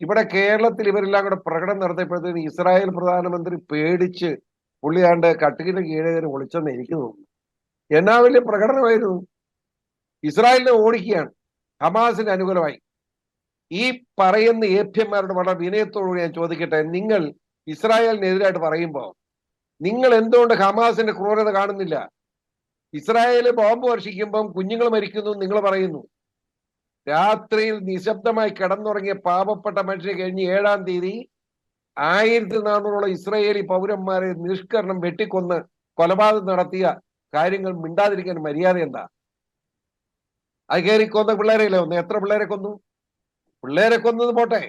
ഇവിടെ കേരളത്തിൽ ഇവരെല്ലാം കൂടെ പ്രകടനം നടത്തിയപ്പോഴത്തേന് ഇസ്രായേൽ പ്രധാനമന്ത്രി പേടിച്ച് പുള്ളിയാണ്ട് കട്ടിക്കിന്റെ കീഴേ കയറി ഒളിച്ചെന്ന് എനിക്ക് തോന്നുന്നു. എന്നാ വലിയ പ്രകടനമായിരുന്നു. ഇസ്രായേലിനെ ഓടിക്കുകയാണ്. ഹമാസിന് അനുകൂലമായി. ഈ പറയുന്ന ഏഭ്യന്മാരോട് വളരെ വിനയത്തോടുകൂടി ഞാൻ ചോദിക്കട്ടെ നിങ്ങൾ ഇസ്രായേലിനെതിരായിട്ട് പറയുമ്പോൾ നിങ്ങൾ എന്തുകൊണ്ട് ഹമാസിന്റെ ക്രൂരത കാണുന്നില്ല? ഇസ്രായേൽ ബോംബ് വർഷിക്കുമ്പം കുഞ്ഞുങ്ങൾ മരിക്കുന്നു നിങ്ങൾ പറയുന്നു. രാത്രിയിൽ നിശബ്ദമായി കിടന്നുറങ്ങിയ പാപപ്പെട്ട മനുഷ്യ കഴിഞ്ഞ് ഏഴാം തീയതി ആയിരത്തി നാനൂറോളം ഇസ്രയേലി പൗരന്മാരെ നിഷ്കരണം വെട്ടിക്കൊന്ന് കൊലപാതകം നടത്തിയ കാര്യങ്ങൾ മിണ്ടാതിരിക്കാൻ മര്യാദ എന്താ? അത് കയറി കൊന്ന പിള്ളേരെയല്ലേ ഒന്ന്? എത്ര പിള്ളേരെ കൊന്നു? പിള്ളേരെ കൊന്നത് പോട്ടെ.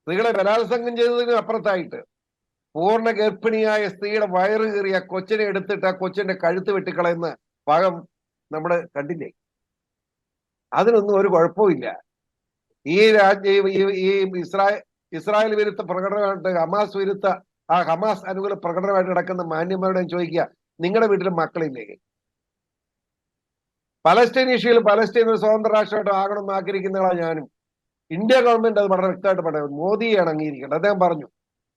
സ്ത്രീകളെ ബലാത്സംഗം ചെയ്തതിന് അപ്പുറത്തായിട്ട് പൂർണ ഗർഭിണിയായ സ്ത്രീയുടെ വയറ് കീറിയ കൊച്ചിനെ എടുത്തിട്ട് ആ കൊച്ചിന്റെ കഴുത്ത് വെട്ടിക്കളയുന്ന ഭാഗം നമ്മൾ കണ്ടില്ലേ? അതിനൊന്നും ഒരു കുഴപ്പമില്ല ഈ രാജ്യ ഈ- ഇസ്രായേൽ ഇസ്രായേൽ വിരുദ്ധ പ്രകടനമായിട്ട് ഹമാസ് വിരുദ്ധ ആ ഹമാസ് അനുകൂല പ്രകടനമായിട്ട് നടക്കുന്ന മാന്യന്മാരോട് ചോദിക്കുക നിങ്ങളുടെ വീട്ടിൽ മക്കളില്ലേ? പലസ്തീൻ ഇഷ്യൂയിൽ പലസ്തീൻ ഒരു സ്വതന്ത്ര രാഷ്ട്രമായിട്ട് ആകണമെന്ന് ആഗ്രഹിക്കുന്നതാണ് ഞാനും. ഇന്ത്യ ഗവൺമെന്റ് അത് വളരെ വ്യക്തമായിട്ട് പറയുന്നത് മോദിയാണ് അംഗീകരിക്കേണ്ടത്. അദ്ദേഹം പറഞ്ഞു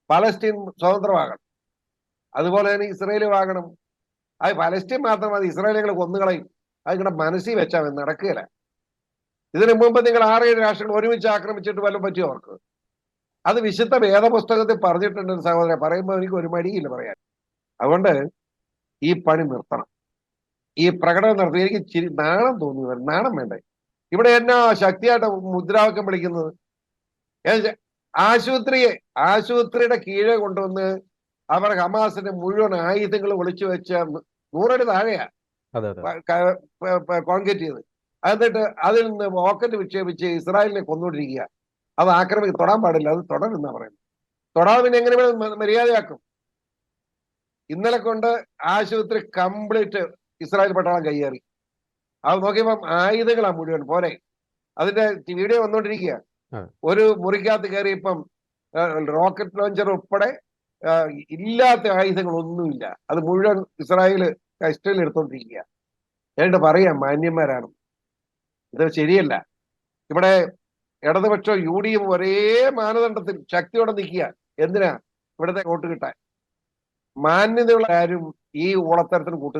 പലസ്തീൻ സ്വതന്ത്രമാകണം. അതുപോലെ തന്നെ ഇസ്രയേലും ആകണം. അത് പലസ്തീൻ മാത്രം അത് ഇസ്രായേലുകൾ കൊന്നുകളയും. അത് നിങ്ങളുടെ മനസ്സിൽ വെച്ചാൽ നടക്കുകയില്ല. ഇതിനു മുമ്പ് നിങ്ങൾ ആറേഴ് രാഷ്ട്രങ്ങൾ ഒരുമിച്ച് ആക്രമിച്ചിട്ട് വല്ലതും പറ്റിയോ അവർക്ക്? അത് വിശുദ്ധ വേദപുസ്തകത്തിൽ പറഞ്ഞിട്ടുണ്ട് സഹോദരൻ. പറയുമ്പോൾ എനിക്ക് ഒരു മടിയില്ല പറയാൻ. അതുകൊണ്ട് ഈ പണി നിർത്തണം. ഈ പ്രകടനം നടത്തി എനിക്ക് ചിരി നാണം തോന്നുന്നു. നാണം വേണ്ടേ? ഇവിടെ എന്നാ ശക്തിയായിട്ട് മുദ്രാവാക്യം വിളിക്കുന്നത്? ആശുപത്രിയെ ആശുപത്രിയുടെ കീഴെ കൊണ്ടുവന്ന് അവർ ഹമാസിന്റെ മുഴുവൻ ആയുധങ്ങൾ ഒളിച്ചു വെച്ച നൂറടി താഴെയാ. കോൺക്രീറ്റ് ചെയ്ത് എന്നിട്ട് അതിൽ നിന്ന് റോക്കറ്റ് വിക്ഷേപിച്ച് ഇസ്രായേലിനെ കൊന്നുകൊണ്ടിരിക്കുക അത് ആക്രമി തൊടാൻ പാടില്ല. അത് തുടരുന്ന പറയുന്നത്. തൊടാതെ പിന്നെ എങ്ങനെ മര്യാദയാക്കും? ഇന്നലെ കൊണ്ട് ആശുപത്രി കംപ്ലീറ്റ് ഇസ്രായേൽ പട്ടാളം കയ്യേറി. അത് നോക്കിയപ്പം ആയുധങ്ങളാണ് മുഴുവൻ. പോരെ. അതിന്റെ വീഡിയോ വന്നോണ്ടിരിക്കുക. ഒരു മുറിക്കകത്ത് കയറിയപ്പം റോക്കറ്റ് ലോഞ്ചർ ഉൾപ്പെടെ ഇല്ലാത്ത ഇല്ലാത്ത ആയുധങ്ങളൊന്നുമില്ല. അത് മുഴുവൻ ഇസ്രായേൽ കസ്റ്റഡിയിൽ എടുത്തോണ്ടിരിക്കുക. എന്നിട്ട് പറയാം മാന്യന്മാരാണ് ഇത് ശരിയല്ല. ഇവിടെ ഇടതുപക്ഷം യു ഡി എഫ് ഒരേ മാനദണ്ഡത്തിൽ ശക്തിയോടെ നിൽക്കുക. എന്തിനാ? ഇവിടുത്തെ വോട്ട് കിട്ടാൻ. മാന്യതയുള്ള ആരും ഈ ഓളത്തരത്തിന് കൂട്ടു